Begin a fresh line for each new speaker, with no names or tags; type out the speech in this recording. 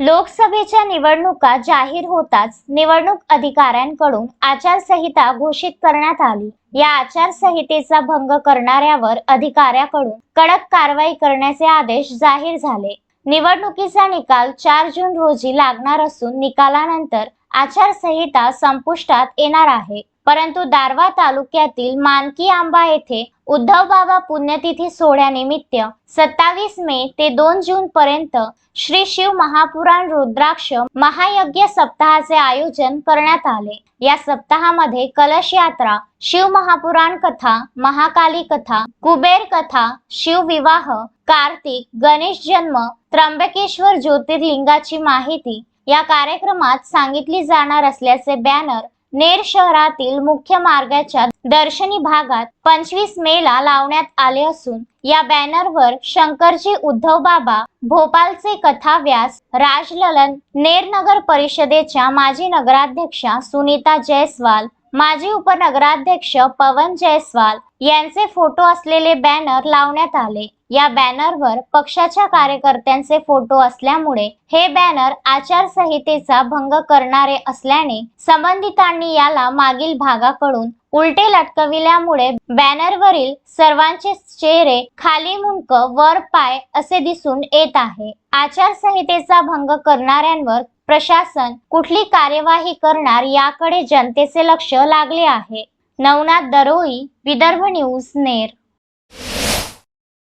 लोकसभेच्या निवडणुका जाहीर होताच निवडणूक अधिकाऱ्यांकडून आचारसंहिता घोषित करण्यात आली. या आचारसंहितेचा भंग करणाऱ्यावर अधिकाऱ्याकडून कडक कारवाई करण्याचे आदेश जाहीर झाले. निवडणुकीचा निकाल चार जून रोजी लागणार असून निकालानंतर आचारसंहिता संपुष्टात येणार आहे. परंतु दारव्हा तालुक्यातील मानकी आंबा येथे उद्धव बाबा पुण्यतिथी सोहळ्यानिमित्त सत्तावीस मे ते दोन जून पर्यंत श्री शिव महापुराण रुद्राक्ष महायज्ञ सप्ताहाचे आयोजन करण्यात आले. या सप्ताहामध्ये कलश यात्रा शिव महापुराण कथा महाकाली कथा कुबेर कथा शिवविवाह कार्तिक गणेश जन्म त्र्यंबकेश्वर ज्योतिर्लिंगाची माहिती या कार्यक्रमात सांगितली जाणार असल्याचे बॅनर नेर शहरातील मुख्य मार्गाच्या दर्शनी भागात पंचवीस मे ला लावण्यात आले असून या बॅनरवर शंकरजी उद्धव बाबा भोपालचे कथाव्यास राजललन नेर नगर परिषदेच्या माजी नगराध्यक्षा सुनीता जयस्वाल माजी उपनगराध्यक्ष पवन जयस्वाल यांचे फोटो असलेले बॅनर लावण्यात आले. या बॅनरवर पक्षाच्या कार्यकर्त्यांचे फोटो असल्यामुळे हे बॅनर आचारसंहितेचा भंग करणारे असल्याने संबंधितांनी याला मागील भागाकडून उलटे लटकविल्यामुळे बॅनरवरील सर्वांचे चेहरे खाली मुंडक वर पाय असे दिसून येत आहे. आचारसंहितेचा भंग करणाऱ्यांवर प्रशासन कुठली कार्यवाही करणार याकडे जनतेचे लक्ष लागले आहे. नवनाथ दरोई विदर्भ न्यूज नेर.